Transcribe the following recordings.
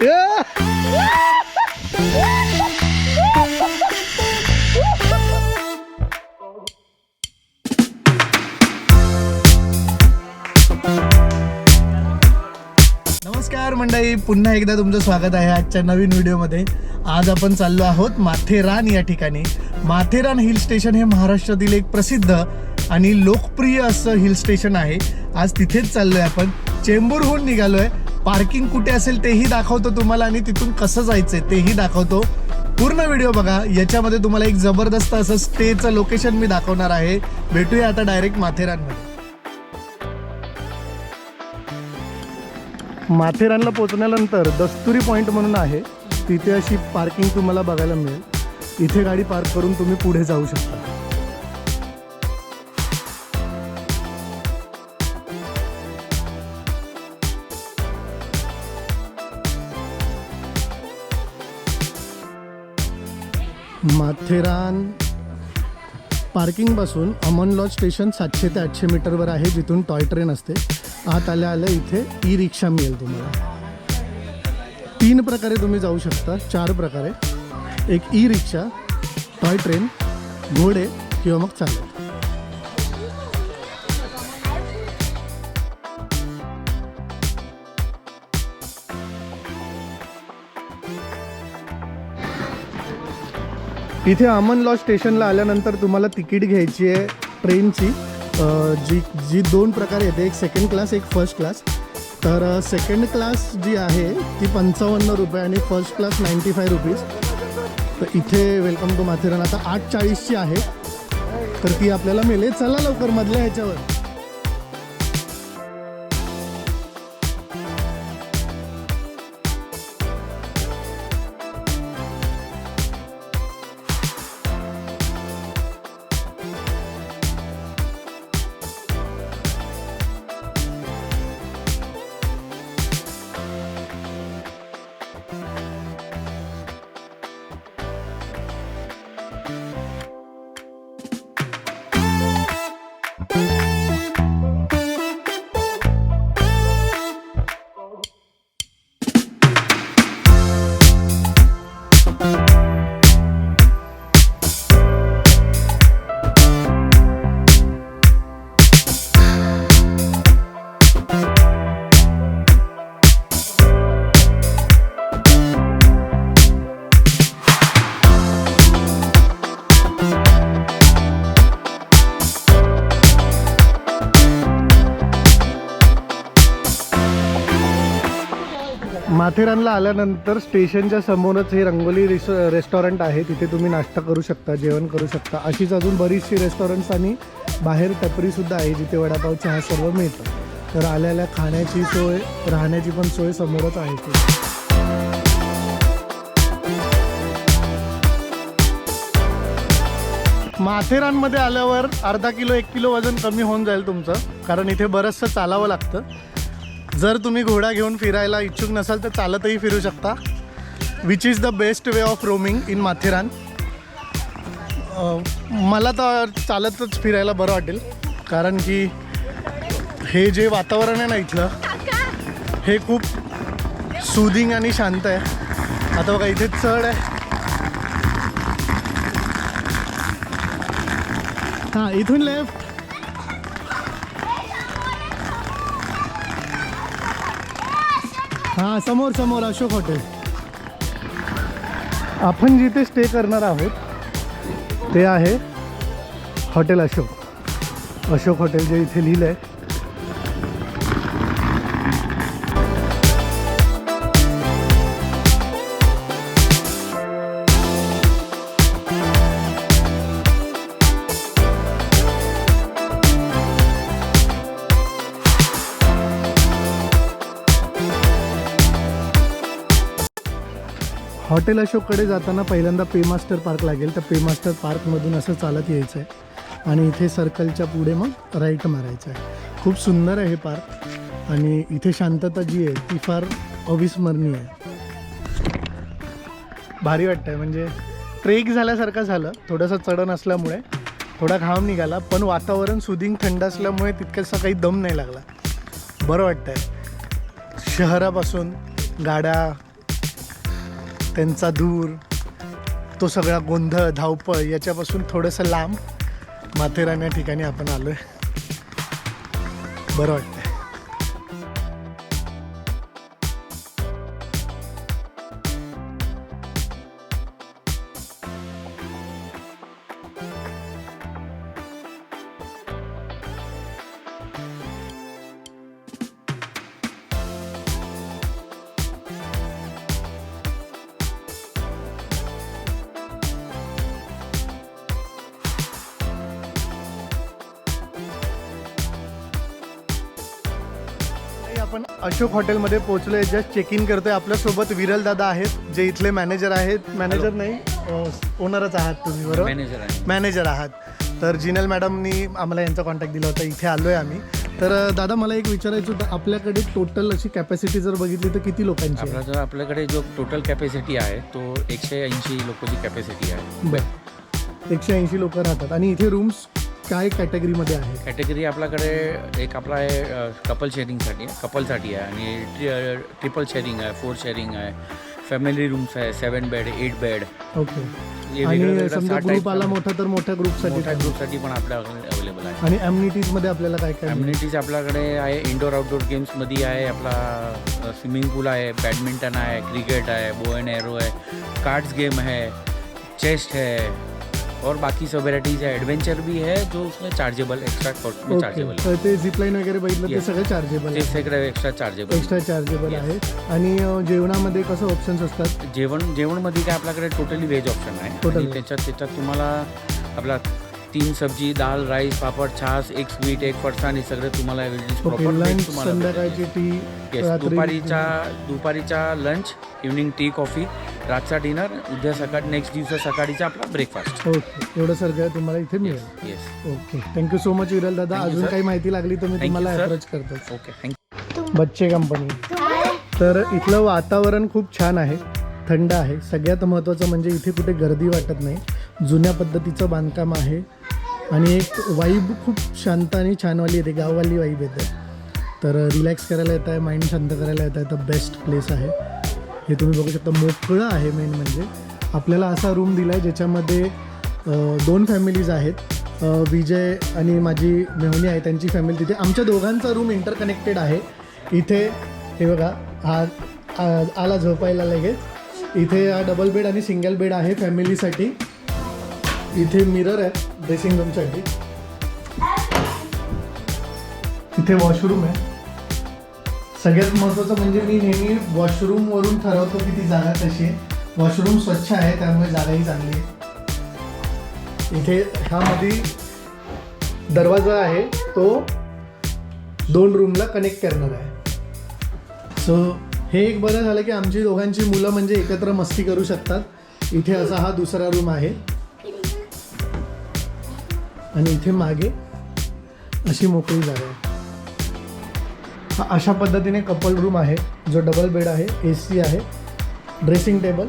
नमस्कार मंडळी पुन्हा एकदा तुमचं स्वागत आहे आजच्या नवीन व्हिडिओमध्ये. आज आपण चाललो आहोत माथेरान या ठिकाणी. माथेरान हिल स्टेशन हे महाराष्ट्रातील एक प्रसिद्ध आणि लोकप्रिय असं हिल स्टेशन आहे. आज तिथेच चाललोय आपण. चेंबूरहून निघालोय. पार्किंग कुठे असेल तेही दाखवतो तुम्हाला आणि तिथून कसं जायचंय तेही दाखवतो. पूर्ण व्हिडिओ बघा. याच्यामध्ये तुम्हाला एक जबरदस्त असं स्टेचं लोकेशन मी दाखवणार आहे. भेटूया आता डायरेक्ट माथेरानमध्ये. माथेरानला पोचण्यानंतर दस्तुरी पॉईंट म्हणून आहे. तिथे अशी पार्किंग तुम्हाला बघायला मिळेल. इथे गाडी पार्क करून तुम्ही पुढे जाऊ शकता. माथेरान. पार्किंगपासून अमन लॉज स्टेशन सातशे ते आठशे मीटरवर आहे जिथून टॉय ट्रेन असते. आत आल्या आल्या इथे ई रिक्षा मिळेल तुम्हाला. तीन प्रकारे तुम्ही जाऊ शकता चार प्रकारे. एक ई रिक्षा टॉय ट्रेन घोडे किंवा मग चालत इथे अमन लॉज स्टेशनला आल्यानंतर तुम्हाला तिकीट घ्यायची आहे ट्रेनची. जी जी दोन प्रकार येते एक सेकंड क्लास एक फर्स्ट क्लास तर सेकंड क्लास जी आहे ती पंचावन्न रुपये आणि first class ninety five rupees तर इथे वेलकम टू माथेरान. आता आठ चाळीसची आहे. तर ती आपल्याला मिळेल. चला लवकर मधल्या ह्याच्यावर. माथेरानला आल्यानंतर स्टेशनच्या समोरच हे रंगोली रिस रेस्टॉरंट आहे. तिथे तुम्ही नाश्ता करू शकता जेवण करू शकता. अशीच अजून बरीचशी रेस्टॉरंट्स आणि बाहेर टपरीसुद्धा आहे जिथे वडापाव चहा सर्व मिळतं. तर आल्याला खाण्याची सोय राहण्याची पण सोय समोरच आहे ती माथेरानमध्ये आल्यावर अर्धा किलो एक किलो वजन कमी होऊन जाईल तुमचं. कारण इथे बरंचसं चालावं लागतं. जर तुम्ही घोडा घेऊन फिरायला इच्छुक नसाल तर चालतही फिरू शकता. Which is the best way of roaming in Matheran मला तर चालतच फिरायला बरं वाटेल. कारण की हे जे वातावरण आहे ना इथलं हे खूप सुदिंग आणि शांत आहे. आता बघा इथे चढ आहे. हां इथून लेफ्ट हां समोर समोर अशोक हॉटेल. आपण जिथे स्टे करणार आहोत ते आहे हॉटेल अशोक. अशोक हॉटेल जे इथे लिहिलं आहे हॉटेल अशोककडे जाताना पहिल्यांदा पेमास्टर पार्क लागेल. तर पेमास्टर पार्कमधून असं चालत यायचं आहे आणि इथे सर्कलच्या पुढे मग राईट मारायचं आहे खूप सुंदर आहे हे पार्क. आणि इथे शांतता जी आहे ती फार अविस्मरणीय आहे. भारी वाटतंय. म्हणजे ट्रेक झाल्यासारखं झालं. थोडंसं चढण असल्यामुळे थोडा घाम निघाला. पण वातावरण सुदिंग थंड असल्यामुळे तितकंसा काही दम नाही लागला. बरं वाटतंय. शहरापासून गाड्या त्यांचा धूर तो सगळा गोंधळ धावपळ याच्यापासून थोडंसं लांब माथेरान या ठिकाणी आपण आलो आहे बरं वाटतं. आपण अशोक हॉटेलमध्ये पोहोचलोय. जस्ट चेक इन करतोय. आपल्यासोबत विरल दादा आहेत जे इथले मॅनेजर आहेत. मॅनेजर नाही ओनरच आहात तुम्ही बरोबर? मॅनेजर आहे. मॅनेजर आहात. तर जिनल मॅडमनी आम्हाला यांचा कॉन्टॅक्ट दिला होता. इथे आलोय आम्ही. तर दादा मला एक विचारायचं होतं. आपल्याकडे टोटल अशी कॅपॅसिटी जर बघितली तर किती लोकांची आहे? आपला जो आपल्याकडे जो टोटल कॅपॅसिटी आहे तो एकशे ऐंशी लोकांची कॅपॅसिटी आहे. बरं. एकशे ऐंशी लोक राहतात. आणि इथे रूम्स काय कॅटेगरीमध्ये आहे? कॅटेगरी आपल्याकडे एक आपला आहे कपल शेअरिंगसाठी कपलसाठी आहे आणि ट्रि ट्रिपल शेअरिंग आहे फोर शेअरिंग आहे फॅमिली रूम्स आहे seven bed eight bed okay हे आणि वेगळं समजा ग्रुप आला मोठा तर मोठ्या ग्रुपसाठी मोठ्या ग्रुपसाठी पण आपल्याकडे अवेलेबल आहे. आणि amenities मध्ये आपल्याला काय काय? मिळेल? आपल्याकडे आहे इंडोर आउटडोर गेम्समध्ये आहे आपला स्विमिंग पूल आहे बॅडमिंटन आहे क्रिकेट आहे बो एंड एरो आहे कार्ड्स गेम है चेस्ट है और बाकी सब वेराइटीज है। एडवेंचर भी है जो उसमें चार्जेबल एक्स्ट्रा कॉस्ट में चार्जेबल तर ते झिपलाईन वगैरे बघितलं ते Yes. सगळं चार्जेबल ते आहे. सगळं extra chargeable extra chargeable Yes. आहे. आणि अ, जेवणामध्ये कसं ऑप्शन्स असतात? जेवण जेवणमध्ये काय आपल्याकडे टोटली व्हेज ऑप्शन आहे. Totally. आणि त्याच्यात त्याच्यात तुम्हाला आपला तीन सब्जी दाल राईस पापड छास एक स्वीट एक फरसाण हे सगळं तुम्हाला प्रॉपर लंच संध्याकाळची टी येस दुपारीचा दुपारीचा लंच इव्हनिंग टी कॉफी रातचा डिनर उद्या सकाळ नेक्स्ट दिवसा सकाळीचा आपला ब्रेकफास्ट ओके एवढं सगळं तुम्हाला इथे मिळेल. Yes okay thank you so much Viral दादा. अजून. काही माहिती लागली तर मी तुम्हाला. अप्रोच करतो. ओके थँक्यू बच्चे कंपनी तर इथलं वातावरण खूप छान आहे. थंड आहे. सगळ्यात महत्त्वाचं म्हणजे इथे कुठे गर्दी वाटत नाही. जुन्या पद्धतीचं बांधकाम आहे. आणि एक वाईब खूप शांत आणि छानवाली येते गाववाली वाईब येते. तर रिलॅक्स करायला येत आहे माइंड शांत करायला येत आहे तर बेस्ट प्लेस आहे. हे तुम्ही बघू शकता मोकळं आहे मेन म्हणजे. आपल्याला असा रूम दिला आहे ज्याच्यामध्ये दोन फॅमिलीज आहेत. विजय आणि माझी मेहुणी आहे त्यांची फॅमिली तिथे. आमच्या दोघांचा रूम इंटरकनेक्टेड आहे. इथे हे बघा हा आला झोपायला लगेच. इथे हा डबल बेड आणि सिंगल बेड आहे फॅमिलीसाठी इथे मिरर आहे. ड्रेसिंग रूमसाठी इथे वॉशरूम आहे सगळ्यात महत्त्वाचं म्हणजे मी नेहमी वॉशरूमवरून ठरवतो की ती जागा कशी आहे. वॉशरूम स्वच्छ आहे त्यामुळे जागाही चांगली आहे. इथे ह्यामध्ये दरवाजा आहे तो दोन रूमला कनेक्ट करणार आहे. सो हे एक बरं झालं की आमची दोघांची मुलं म्हणजे एकत्र मस्ती करू शकतात. इथे असा हा दुसरा रूम आहे. आणि इथे मागे अशी मोकळी जागा आहे. हा अशा पद्धतीने कपल रूम आहे. जो डबल बेड आहे ए सी आहे. ड्रेसिंग टेबल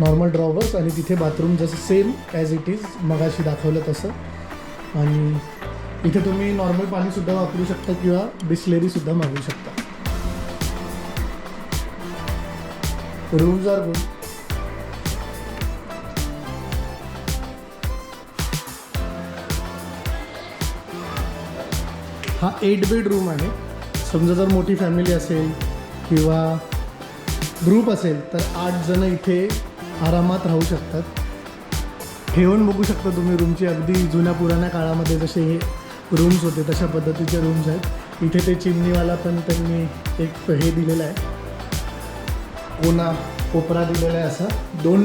नॉर्मल ड्रॉवर्स आणि तिथे बाथरूम जसं सेम ॲज इट इज मगाशी दाखवलं तसं. आणि इथे तुम्ही नॉर्मल पाणीसुद्धा वापरू शकता किंवा बिस्लेरीसुद्धा मागवू शकता. रूम्स आर गुड हा एट बेड रूम आहे. समजा जर मोठी फॅमिली असेल किंवा ग्रुप असेल तर आठ जण इथे आरामात राहू शकतात. ठेवून बघू शकता तुम्ही रूमची अगदी जुन्या पुराण्या काळामध्ये जसे हे रूम्स होते तशा पद्धतीचे रूम्स आहेत. इथे ते चिमणीवाला पण त्यांनी एक हे दिलेलं आहे. कोना कोपरा दिलेला आहे असा. दोन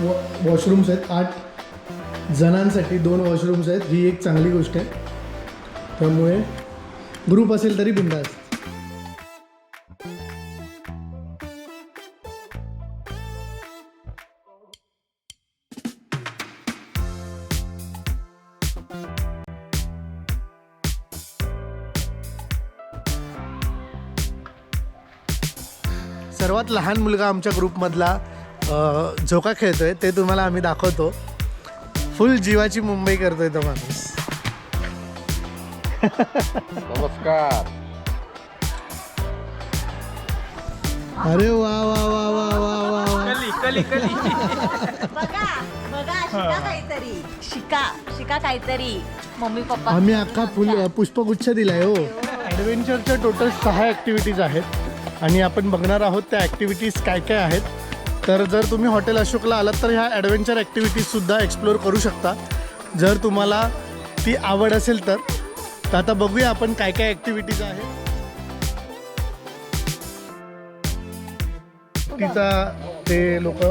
वॉ वॉशरूम्स आहेत. आठ जणांसाठी दोन वॉशरूम्स आहेत. ही एक चांगली गोष्ट आहे. त्यामुळे ग्रुप असेल तरी बिंदास. सर्वात लहान मुलगा आमच्या ग्रुपमधला झोका खेळतोय ते तुम्हाला आम्ही दाखवतो. फुल जीवाची मुंबई करतोय तो माणूस. नमस्कार. अरे वा वा वा वा वा वा वा. कली कली बघा बघा शिका काहीतरी. शिका शिका काहीतरी. Mummy papa. आम्ही अख्खा फुल पुष्पगुच्छ दिलाय हो. ॲडव्हेंचरच्या टोटल सहा ॲक्टिव्हिटीज आहेत. आणि आपण बघणार आहोत त्या ॲक्टिव्हिटीज काय काय आहेत. तर जर तुम्ही हॉटेल अशोकला आलात तर ह्या ॲडव्हेंचर ॲक्टिव्हिटीजसुद्धा एक्सप्लोअर करू शकता. जर तुम्हाला ती आवड असेल तर. तर आता बघूया आपण काय काय ॲक्टिव्हिटीज आहेत. तिचा ते लोक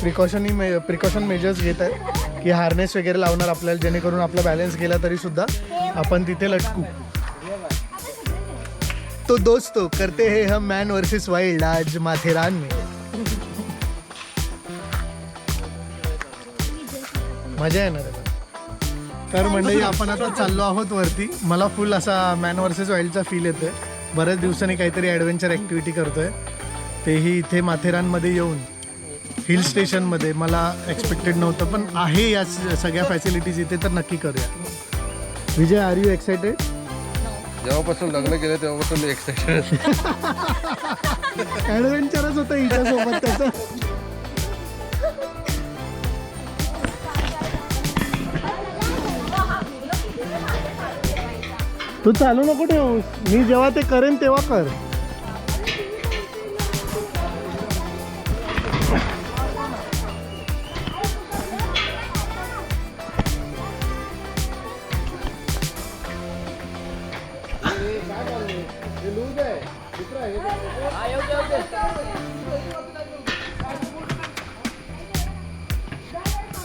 प्रिकॉशनी मे प्रिकॉशन मेजर्स घेत आहेत की हार्नेस वगैरे लावणार आपल्याला जेणेकरून आपला बॅलन्स गेला तरी सुद्धा आपण तिथे लटकू. तो दोस्तो करते हे हम मॅन वर्सेस वाईल्ड आज माथेरान में. मजा येणार आहे. तर मंडळी आपण आता चाललो आहोत वरती. मला फुल असा मॅन वर्सेस वाईल्डचा फील येतोय. बऱ्याच दिवसांनी काहीतरी ॲडव्हेंचर ॲक्टिव्हिटी करतोय. तेही इथे माथेरानमध्ये येऊन हिल स्टेशनमध्ये मला एक्सपेक्टेड नव्हतं पण आहे या सगळ्या फॅसिलिटीज इथे तर नक्की करूया. विजय आर यू एक्सायटेड जेव्हापासून लग्न केलं तेव्हापासून मी एक्साइटेड ॲडव्हेंचरच होतं हिच्यासोबत त्याचं. तू चालू नको ठेवूस मी जेव्हा ते करेन तेव्हा कर.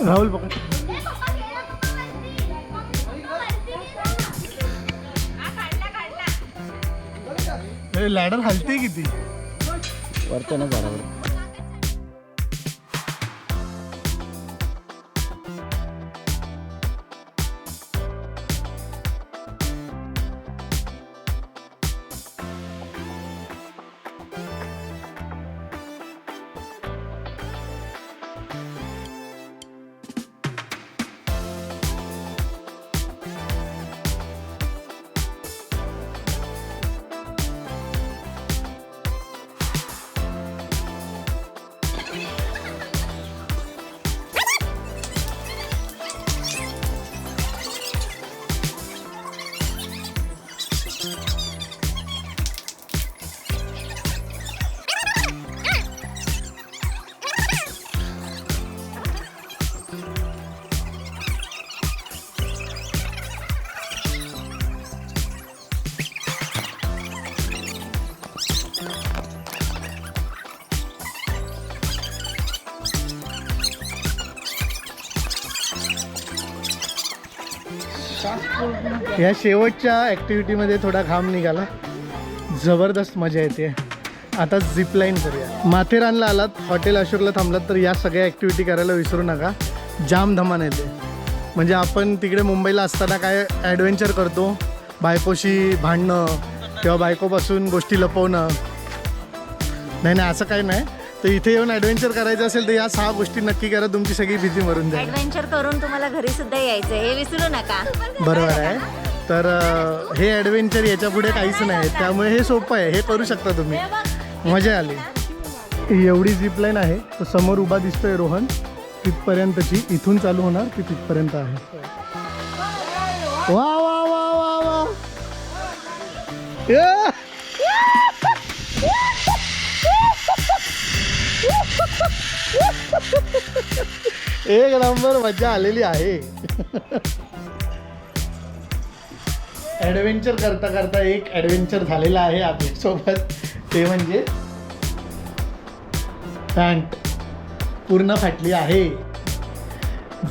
राहुल पकड. लॅडर हलते किती? वरच्या ना झाडावर या शेवटच्या ॲक्टिव्हिटीमध्ये थोडा घाम निघाला. जबरदस्त मजा येते. आता झिपलाईन करूया. माथेरानला आलात हॉटेल अशोकला थांबलात तर या सगळ्या ॲक्टिव्हिटी करायला विसरू नका. जाम धमान येते. म्हणजे आपण तिकडे मुंबईला असताना काय ॲडव्हेंचर करतो? बायकोशी भांडणं किंवा बायकोपासून गोष्टी लपवणं. नाही नाही असं काही नाही. तर इथे येऊन ॲडव्हेंचर करायचं असेल तर या सहा गोष्टी नक्की करा. तुमची सगळी भीती मरून जाईल. ऍडव्हेंचर करून तुम्हाला घरी सुद्धा यायचं हे विसरू नका. बरोबर आहे. तर हे ॲडव्हेंचर याच्यापुढे काहीच नाही. त्यामुळे हे सोपं आहे. हे करू शकता तुम्ही. मजा आली. एवढी झिपलाईन आहे. तो समोर उभा दिसतोय रोहन. तिथपर्यंतची इथून चालू होणार ती तिथपर्यंत आहे? वा वा वा वा वा. एक नंबर मजा आलेली आहे. ॲडव्हेंचर करता करता एक ॲडव्हेंचर झालेला आहे आपल्यासोबत. ते म्हणजे पॅन्ट पूर्ण फाटली आहे.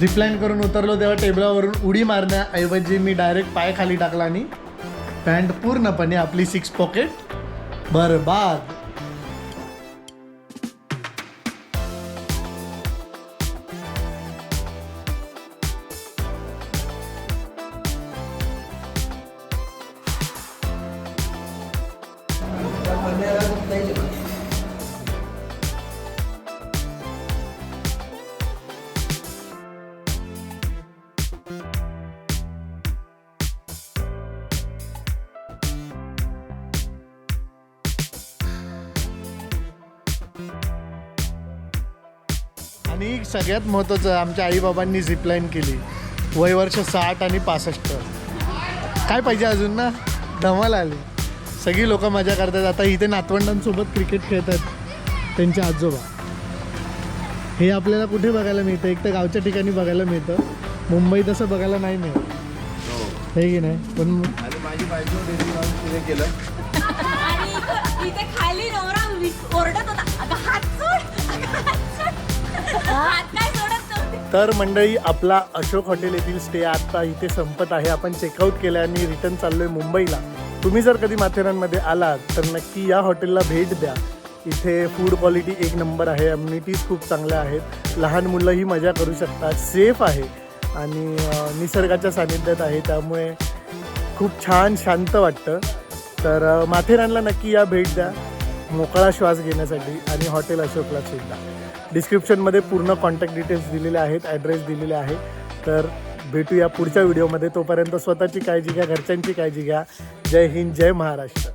झिपलाईन करून उतरलो तेव्हा टेबलावरून उडी मारण्याऐवजी मी डायरेक्ट पाय खाली टाकला आणि पॅन्ट पूर्णपणे आपली सिक्स पॉकेट बरबाद. आणि सगळ्यात महत्त्वाचं आमच्या आईबाबांनी झिपलाईन केली. वय वर्ष साठ आणि पासष्ट. काय पाहिजे अजून ना? धमाल आली. सगळी लोक मजा करतात. आता इथे नातवंडांसोबत क्रिकेट खेळतात त्यांचे आजोबा. हे आपल्याला कुठे बघायला मिळतं? एक तर गावच्या ठिकाणी बघायला मिळतं. मुंबईत असं बघायला नाही मिळत. हे की नाही? पण माझी बायको केलं आणि इथं- इथे खाली नवरा ओरडत होता. हात तर मंडळी आपला अशोक हॉटेल येथील स्टे आता इथे संपत आहे. आपण चेकआउट केलं आणि रिटर्न चाललोय मुंबईला. तुम्ही जर कधी माथेरानमध्ये आलात तर नक्की या हॉटेलला भेट द्या. इथे फूड क्वालिटी एक नंबर आहे अम्युनिटीज खूप चांगल्या आहेत. लहान मुलंही मजा करू शकतात सेफ आहे. आणि निसर्गाच्या सानिध्यात आहे त्यामुळे खूप छान शांत वाटतं. तर माथेरानला नक्की या भेट द्या. मोकळा श्वास घेण्यासाठी आणि हॉटेल अशोकला सुद्धा. डिस्क्रिप्शनमध्ये पूर्ण कॉन्टॅक्ट डिटेल्स दिलेले आहेत ॲड्रेस दिलेले आहे. तर भेटूया पुढच्या व्हिडिओमध्ये तोपर्यंत स्वतःची काळजी घ्या घरच्यांची काळजी घ्या. जय हिंद जय महाराष्ट्र.